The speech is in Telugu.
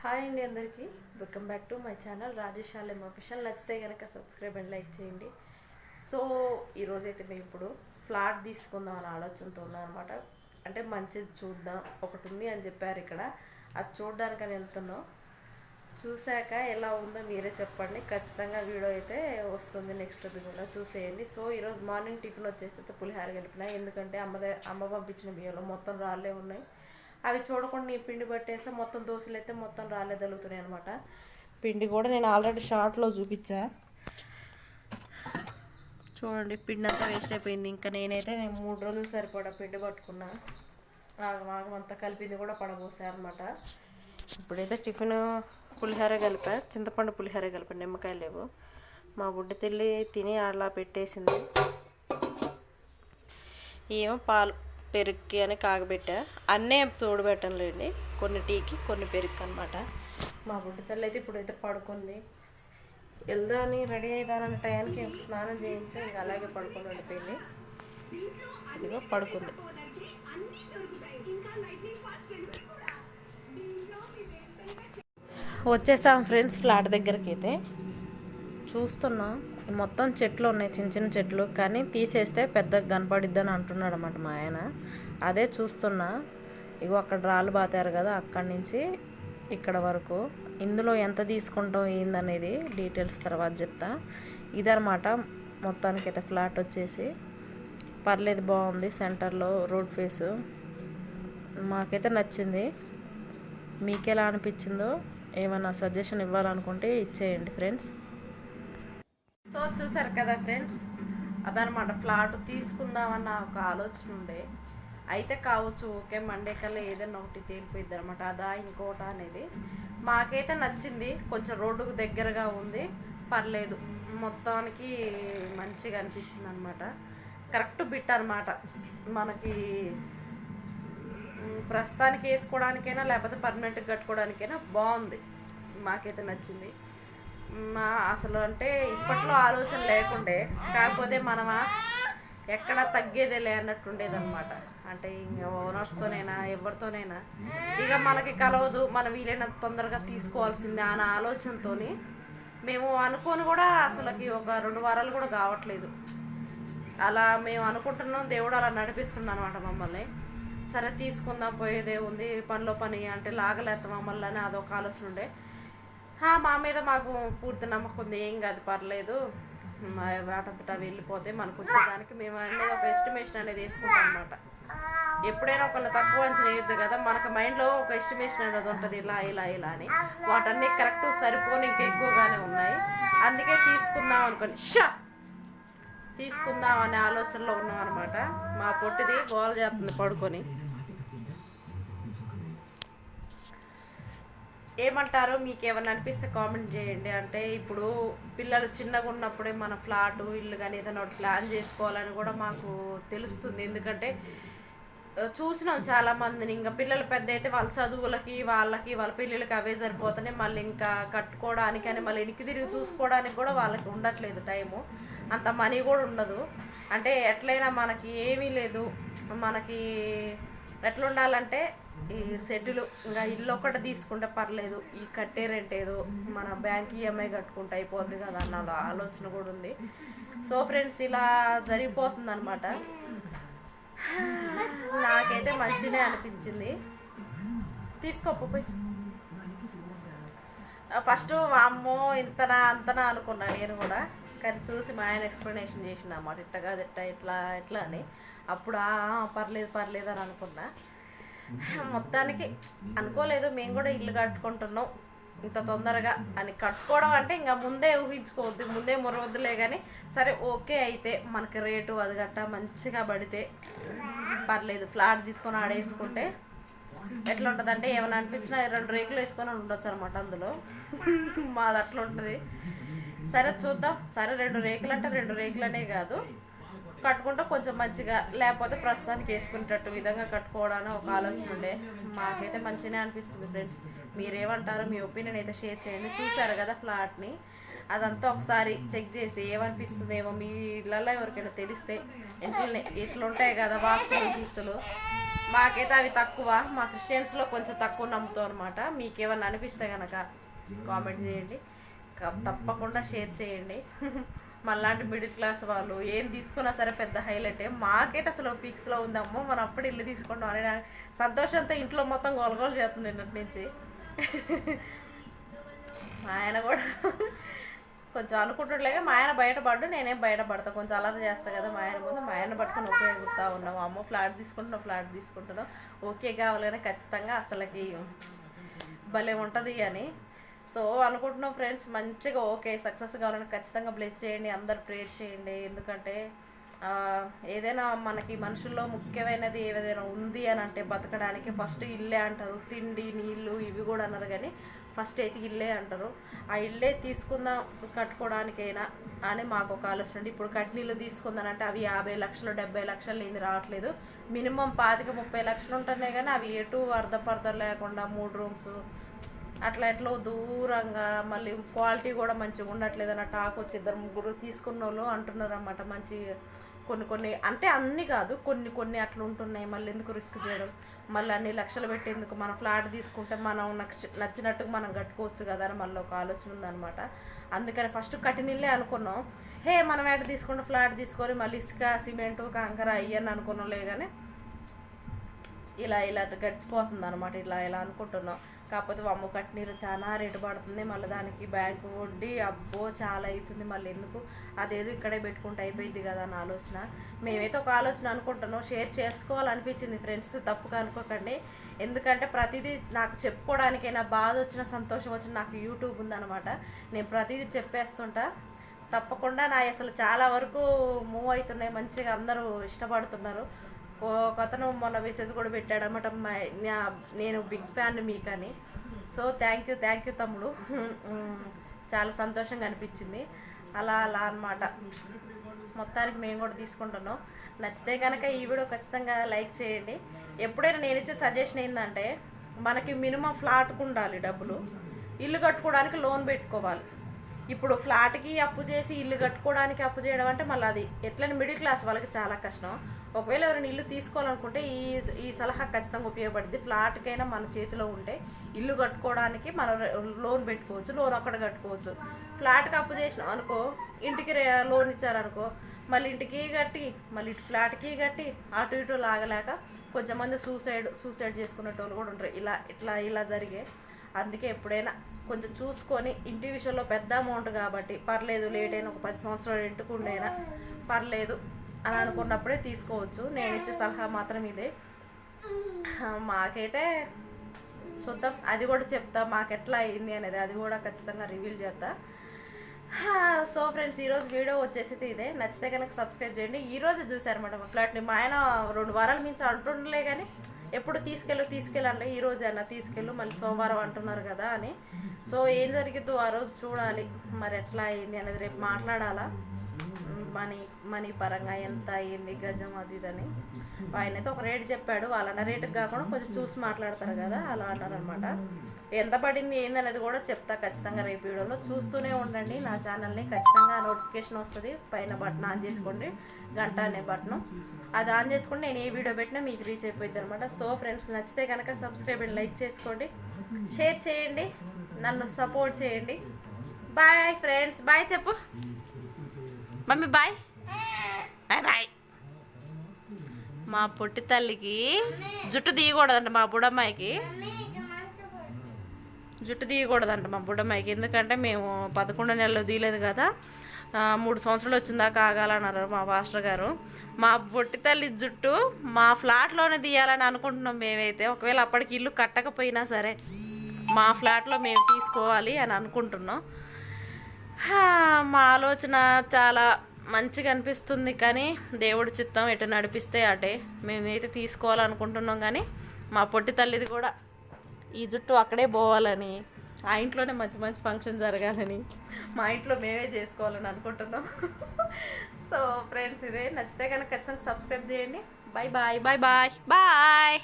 హాయ్ అండి అందరికీ. Welcome back to my channel Rajesh ఆలయం అఫీషియల్ నచ్చితే కనుక సబ్స్క్రైబ్ అండ్ లైక్ చేయండి. సో ఈరోజైతే మేము ఇప్పుడు ఫ్లాట్ తీసుకుందాం అని ఆలోచనతో ఉన్నాం అనమాట అంటే మంచిది చూద్దాం. ఒకటి ఉంది అని చెప్పారు ఇక్కడ. అది చూడడానికని వెళ్తున్నాం. చూశాక ఎలా ఉందో మీరే చెప్పండి. ఖచ్చితంగా వీడియో అయితే వస్తుంది నెక్స్ట్ అది కూడా చూసేయండి సో ఈరోజు మార్నింగ్ టిఫిన్ వచ్చేసి అయితే పులిహార కలిపిన ఎందుకంటే అమ్మ అమ్మ పంపించిన బియ్యంలో మొత్తం రాళ్ళే ఉన్నాయి. అవి చూడకుండా నీ పిండి పట్టేస్తే మొత్తం దోశలు అయితే మొత్తం రాలేదలుగుతున్నాయి అనమాట పిండి కూడా నేను ఆల్రెడీ షార్ట్లో చూపించా. చూడండి పిండి అంతా వేస్ట్ అయిపోయింది. ఇంకా నేనైతే నేను మూడు రోజులు సరిపడా పిండి పట్టుకున్నా. ఆగమాగం అంతా కలిపింది కూడా పడబోసా అనమాట ఇప్పుడైతే టిఫిన్ పులిహోర కలిపా చింతపండు పులిహోర కలిపా నిమ్మకాయలు లేవు. మా బుడ్డ తెల్లి తిని అలా పెట్టేసింది. ఏమో పాలు పెరుగుకి అని కాగబెట్టా. అన్నీ తోడుపెట్టనులేండి కొన్ని టీకి కొన్ని పెరుగు అనమాట మా బుడ్డ తల్లి అయితే ఇప్పుడైతే పడుకుంది. వెళ్దా అని రెడీ అవుతానన్న టయానికి స్నానం చేయించి ఇంకా అలాగే పడుకొని ఉండిపోయింది. ఇదిగో పడుకుంది. వచ్చేసాం ఫ్రెండ్స్ ఫ్లాట్ దగ్గరికి అయితే చూస్తున్నాం. మొత్తం చెట్లు ఉన్నాయి చిన్న చిన్న చెట్లు. కానీ తీసేస్తే పెద్దగా కనపడిద్దని అంటున్నాడు అనమాట మా ఆయన. అదే చూస్తున్నా. ఇగో అక్కడ రాళ్ళు బాతారు కదా అక్కడి నుంచి ఇక్కడ వరకు. ఇందులో ఎంత తీసుకుంటాం ఏందనేది డీటెయిల్స్ తర్వాత చెప్తా. ఇదనమాట మొత్తానికైతే ఫ్లాట్ వచ్చేసి. పర్లేదు బాగుంది. సెంటర్లో రోడ్ ఫేసు. మాకైతే నచ్చింది. మీకు ఎలా అనిపించిందో ఏమైనా సజెషన్ ఇవ్వాలనుకుంటే ఇచ్చేయండి ఫ్రెండ్స్. సో చూసారు కదా ఫ్రెండ్స్? అదనమాట ఫ్లాట్ తీసుకుందామన్న ఒక ఆలోచన ఉండే. అయితే కావచ్చు ఓకే మండే కల్లా ఏదైనా ఒకటి తేలిపోయింది అనమాట అదా ఇంకోట అనేది. మాకైతే నచ్చింది. కొంచెం రోడ్డుకు దగ్గరగా ఉంది. పర్లేదు. మొత్తానికి మంచిగా అనిపించింది అనమాట కరెక్ట్ బిట్ అనమాట మనకి ప్రస్తుతానికి వేసుకోవడానికైనా లేకపోతే పర్మనెంట్గా కట్టుకోవడానికైనా బాగుంది. మాకైతే నచ్చింది. మా అసలు అంటే ఇప్పట్లో ఆలోచన లేకుండే కాకపోతే మనమా ఎక్కడ తగ్గేదేలే అన్నట్టు ఉండేదన్నమాట అంటే ఇంకా ఓనర్స్తోనైనా ఎవరితోనైనా ఇక మనకి కలవదు మనం వీలైనంత తొందరగా తీసుకోవాల్సిందే అన్న ఆలోచనతో మేము అనుకోని కూడా అసలుకి ఒక రెండు వారాలు కూడా కావట్లేదు. అలా మేము అనుకుంటున్నాం దేవుడు అలా నడిపిస్తుంది అనమాట మమ్మల్ని. సరే తీసుకుందాం పోయేదే ఉంది పనిలో పని అంటే లాగలేస్తాం మమ్మల్ని అని అదొక ఆలోచన ఉండే. మా మీద మాకు పూర్తి నమ్మకం ఉంది. ఏం కాదు పర్లేదు. మా వాటంతటా వెళ్ళిపోతే మనకు వచ్చేదానికి మేము అనేది ఒక ఎస్టిమేషన్ అనేది వేసుకుంటాం అనమాట ఎప్పుడైనా ఒకళ్ళు తక్కువ అంచనా వేయద్దు కదా మనకు మైండ్లో ఒక ఎస్టిమేషన్ అనేది ఉంటుంది. ఇలా ఇలా ఇలా అని. వాటన్నీ కరెక్ట్ సరిపోని ఇంకా ఎక్కువగానే ఉన్నాయి. అందుకే తీసుకుందాం అనుకోండి షా! తీసుకుందాం అనే ఆలోచనలో ఉన్నాం అనమాట మా పొట్టిది గోల చేస్తుంది పడుకొని. ఏమంటారో మీకు ఏమైనా అనిపిస్తే కామెంట్ చేయండి. అంటే ఇప్పుడు పిల్లలు చిన్నగా ఉన్నప్పుడే మన ఫ్లాట్ ఇల్లు కానీ ఏదైనా ఒకటి ప్లాన్ చేసుకోవాలని కూడా మాకు తెలుస్తుంది. ఎందుకంటే చూసినాం చాలా మందిని. ఇంకా పిల్లలు పెద్ద అయితే వాళ్ళ చదువులకి వాళ్ళకి వాళ్ళ పిల్లలకి అవే సరిపోతున్నాయి. మళ్ళీ ఇంకా కట్టుకోవడానికి అని మళ్ళీ ఇంటికి తిరిగి చూసుకోవడానికి కూడా వాళ్ళకి ఉండట్లేదు టైము అంత మనీ కూడా ఉండదు. అంటే ఎట్లయినా మనకి ఏమీ లేదు. మనకి ఎట్లుండాలంటే ఈ సెటిల్ ఇంకా ఇల్లు ఒకటి తీసుకుంటే పర్లేదు. ఈ కట్టే రెంట్ ఏదో మన బ్యాంక్ ఈఎంఐ కట్టుకుంటే అయిపోద్ది కదా అన్న ఆలోచన కూడా ఉంది. సో ఫ్రెండ్స్ ఇలా జరిగిపోతుంది అనమాట నాకైతే మంచిదే అనిపించింది. తీసుకోపోయి ఫస్ట్ అమ్మో ఇంతనా అంతనా అనుకున్నా నేను కూడా. కానీ చూసి మా ఆయన ఎక్స్ప్లెనేషన్ చేసిన అన్నమాట. ఇట్ట కాదు ఇట్ట ఇట్లా ఇట్లా అని. అప్పుడు పర్లేదు పర్లేదు అని అనుకున్నా. మొత్తానికి అనుకోలేదు మేము కూడా ఇల్లు కట్టుకుంటున్నాం. ఇంత తొందరగా అని కట్టుకోవడం అంటే ఇంకా ముందే ఊహించుకోవద్దు ముందే మురవద్దులే కానీ సరే ఓకే అయితే మనకి రేటు అది గట్ట మంచిగా పడితే పర్లేదు. ఫ్లాట్ తీసుకొని ఆడేసుకుంటే ఎట్లా ఉంటుంది అంటే ఏమైనా అనిపించినా రెండు రేకులు వేసుకొని ఉండొచ్చు అనమాట అందులో. మాది అట్లా ఉంటుంది. సరే చూద్దాం. సరే రెండు రేకులు అంటే రెండు రేకులనే కాదు. కట్టుకుంటే కొంచెం మంచిగా లేకపోతే ప్రస్తుతానికి వేసుకునేటట్టు విధంగా కట్టుకోవడానికి ఒక ఆలోచన ఉండే. మాకైతే మంచిగానే అనిపిస్తుంది ఫ్రెండ్స్. మీరేమంటారో మీ ఒపీనియన్ అయితే షేర్ చేయండి. చూసారు కదా ఫ్లాట్ని. అదంతా ఒకసారి చెక్ చేసి ఏమనిపిస్తుందేమో మీ ఇళ్ళల్లో ఎవరికైనా తెలిస్తే ఎట్లనే ఇట్లుంటాయి కదా వాస్తులు గీస్తులు మాకైతే అవి తక్కువ. మా క్రిస్టియన్స్లో కొంచెం తక్కువ నమ్ముతాం అనమాట మీకేమన్నా అనిపిస్తే కనుక కామెంట్ చేయండి. తప్పకుండా షేర్ చేయండి. మళ్ళాంటి మిడిల్ క్లాస్ వాళ్ళు ఏం తీసుకున్నా సరే పెద్ద హైలైట్. మాకైతే అసలు పిక్స్లో ఉందమ్మో మనం అప్పుడు ఇల్లు తీసుకుంటాం అని సంతోషంతో ఇంట్లో మొత్తం గోలగోలు చేస్తుంది నిన్నటి నుంచి. మా ఆయన కూడా కొంచెం అనుకుంటుండలేక మా ఆయన బయటపడ్డు నేనేం బయటపడతా కొంచెం అలర్ చేస్తా కదా మా ఆయన ముందు. మా ఆయన పట్టుకొని ఉపయోగిస్తూ ఉన్నాం. అమ్మో ఫ్లాట్ తీసుకుంటున్నాం ఫ్లాట్ తీసుకుంటున్నాం. ఓకే కావాలి కానీ ఖచ్చితంగా అసలుకి భలే ఉంటుంది అని. సో అనుకుంటున్నాం ఫ్రెండ్స్ మంచిగా ఓకే సక్సెస్ కావాలని ఖచ్చితంగా బ్లెస్ చేయండి అందరు ప్రేర్ చేయండి. ఎందుకంటే ఏదైనా మనకి మనుషుల్లో ముఖ్యమైనది ఏదైనా ఉంది అని అంటే బతకడానికి ఫస్ట్ ఇల్లే అంటారు. తిండి నీళ్ళు ఇవి కూడా అన్నారు కానీ ఫస్ట్ అయితే ఇల్లే అంటారు. ఆ ఇల్లే తీసుకుందాం కట్టుకోవడానికైనా అని మాకు ఒక ఆలోచన ఉంది. ఇప్పుడు కట్నీళ్ళు తీసుకుందానంటే అవి యాభై లక్షలు డెబ్బై లక్షలు ఇది రావట్లేదు. మినిమం పాతిక ముప్పై లక్షలు ఉంటున్నాయి కానీ అవి ఎటు అర్ధపర్ధం లేకుండా మూడు రూమ్స్ అట్లా ఎట్లా దూరంగా మళ్ళీ క్వాలిటీ కూడా మంచిగా ఉండట్లేదు అన్న టాక్ వచ్చి ఇద్దరు ముగ్గురు తీసుకున్న వాళ్ళు అంటున్నారు అన్నమాట మంచి కొన్ని కొన్ని అంటే అన్ని కాదు కొన్ని కొన్ని అట్లా ఉంటున్నాయి. మళ్ళీ ఎందుకు రిస్క్ చేయడం? మళ్ళీ అన్ని లక్షలు పెట్టేందుకు మనం ఫ్లాట్ తీసుకుంటే మనం నచ్చినట్టుగా మనం కట్టుకోవచ్చు కదా అని మళ్ళీ ఒక ఆలోచన ఉందన్నమాట. అందుకని ఫస్ట్ కట్టినిల్లే అనుకున్నాం. హే మనం ఎట తీసుకుంటే ఫ్లాట్ తీసుకొని మళ్ళీ ఇసుక సిమెంట్ కంకర అయ్యని అనుకున్నాంలే కానీ ఇలా ఇలా గడిచిపోతుంది అనమాట ఇలా ఇలా అనుకుంటున్నాం. కాకపోతే అమ్మ కట్నీరు చాలా రేటు పడుతుంది. మళ్ళీ దానికి బ్యాంకు వడ్డీ అబ్బో చాలా అవుతుంది మళ్ళీ ఎందుకు? అదేదో ఇక్కడే పెట్టుకుంటే అయిపోయింది కదా అని ఆలోచన. మేమైతే ఒక ఆలోచన అనుకుంటున్నాం. షేర్ చేసుకోవాలనిపించింది ఫ్రెండ్స్. తప్పుగా అనుకోకండి. ఎందుకంటే ప్రతిదీ నాకు చెప్పుకోవడానికైనా బాధ వచ్చిన సంతోషం వచ్చిన నాకు యూట్యూబ్ ఉందన్నమాట. నేను ప్రతిదీ చెప్పేస్తుంటా. తప్పకుండా నా అసలు చాలా వరకు మూవ్ అవుతున్నాయి. మంచిగా అందరూ ఇష్టపడుతున్నారు. ఒక మొన్న మెసేజ్ కూడా పెట్టాడు అనమాట నేను big fan మీకని. So thank you thank you తమ్ముడు. చాలా సంతోషంగా అనిపించింది. అలా అలా అన్నమాట. మొత్తానికి మేము కూడా తీసుకుంటున్నాం. నచ్చితే కనుక ఈ వీడియో ఖచ్చితంగా లైక్ చేయండి. ఎప్పుడైనా నేను ఇచ్చే సజెషన్ ఏంటంటే మనకి మినిమం ఫ్లాట్కు ఉండాలి డబ్బులు. ఇల్లు కట్టుకోవడానికి లోన్ పెట్టుకోవాలి. ఇప్పుడు ఫ్లాట్కి అప్పు చేసి ఇల్లు కట్టుకోవడానికి అప్పు చేయడం అంటే మళ్ళీ అది ఎట్లని మిడిల్ క్లాస్ వాళ్ళకి చాలా కష్టం. ఒకవేళ ఎవరైనా ఇల్లు తీసుకోవాలనుకుంటే ఈ ఈ సలహా ఖచ్చితంగా ఉపయోగపడుద్ది. ఫ్లాట్కైనా మన చేతిలో ఉంటే ఇల్లు కట్టుకోవడానికి మనం లోన్ పెట్టుకోవచ్చు లోన్ అక్కడ కట్టుకోవచ్చు. ఫ్లాట్కి అప్పు చేసినాం అనుకో ఇంటికి రే- లోన్ ఇచ్చారనుకో మళ్ళీ ఇంటికి కట్టి మళ్ళీ ఇటు ఫ్లాట్కి కట్టి అటు ఇటు లాగలేక కొంచెం మంది సూసైడ్ సూసైడ్ చేసుకునేటోళ్ళు కూడా ఉంటారు. ఇలా ఇట్లా ఇలా జరిగే. అందుకే ఎప్పుడైనా కొంచెం చూసుకొని ఇంటి విషయంలో పెద్ద అమౌంట్ కాబట్టి పర్లేదు లేట్ అయినా ఒక పది సంవత్సరాలు ఇంటికుండైనా పర్లేదు. అని అనుకున్నప్పుడే తీసుకోవచ్చు. నేను ఇచ్చే సలహా మాత్రం ఇదే. మాకైతే చూద్దాం. అది కూడా చెప్తా. మాకు ఎట్లా అయింది అనేది అది కూడా ఖచ్చితంగా రివీల్ చేస్తా. సో ఫ్రెండ్స్ ఈరోజు వీడియో వచ్చేసి ఇదే. నచ్చితే కనుక సబ్స్క్రైబ్ చేయండి. ఈరోజు చూసారు చూసారన్నమాట అట్లాంటి మా ఆయన రెండు వారాల నుంచి అంటుండలే కానీ ఎప్పుడు తీసుకెళ్ళు తీసుకెళ్ళండి ఈ రోజు అన్న తీసుకెళ్ళు మళ్ళీ సోమవారం అంటున్నారు కదా అని. సో ఏం జరిగిద్దో ఆ రోజు చూడాలి. మరి ఎట్లా అయింది అనేది రేపు మాట్లాడాలా. మనీ మనీ పరంగా ఎంత అయ్యింది గజం అది ఇదని ఆయన అయితే ఒక రేట్ చెప్పాడు వాళ్ళన్న రేటుకి కాకుండా కొంచెం చూసి మాట్లాడతారు కదా అలా అన్నారనమాట ఎంత పడింది ఏందనేది కూడా చెప్తా ఖచ్చితంగా రేపు వీడియోలో. చూస్తూనే ఉండండి నా ఛానల్ని ఖచ్చితంగా నోటిఫికేషన్ వస్తుంది పైన బటన్ ఆన్ చేసుకోండి గంట అనే బటన్. అది ఆన్ చేసుకుంటే నేను ఏ వీడియో పెట్టినా మీకు రీచ్ అయిపోయింది అనమాట సో ఫ్రెండ్స్ నచ్చితే కనుక సబ్స్క్రైబ్ అండ్ లైక్ చేసుకోండి. షేర్ చేయండి నన్ను సపోర్ట్ చేయండి. బాయ్ ఫ్రెండ్స్ బాయ్ చెప్పు. Mummy bye. Bye bye. మా పొట్టి తల్లికి జుట్టు తీయకూడదంట మా బుడమ్మాయికి. జుట్టు తీయకూడదంట మా బుడమ్మాయికి. ఎందుకంటే మేము పదకొండు నెలలు తీయలేదు కదా. మూడు సంవత్సరాలు వచ్చిందాకా ఆగాలన్నారు మా మాస్టర్ గారు. మా పొట్టి తల్లి జుట్టు మా ఫ్లాట్లోనే తీయాలని అనుకుంటున్నాం మేమైతే. ఒకవేళ అప్పటికి ఇల్లు కట్టకపోయినా సరే మా ఫ్లాట్లో మేము తీసుకోవాలి అని అనుకుంటున్నాం. మా ఆలోచన చాలా మంచిగా అనిపిస్తుంది కానీ దేవుడి చిత్తం ఎటు నడిపిస్తే అటే. మేమైతే తీసుకోవాలనుకుంటున్నాం కానీ మా పొట్టి తల్లిది కూడా ఈ జుట్టు అక్కడే పోవాలని ఆ ఇంట్లోనే మంచి మంచి ఫంక్షన్ జరగాలని మా ఇంట్లో మేమే చేసుకోవాలని అనుకుంటున్నాం. సో ఫ్రెండ్స్ ఇదే నచ్చితే కనుక ఖచ్చితంగా సబ్స్క్రైబ్ చేయండి. Bye bye bye bye bye.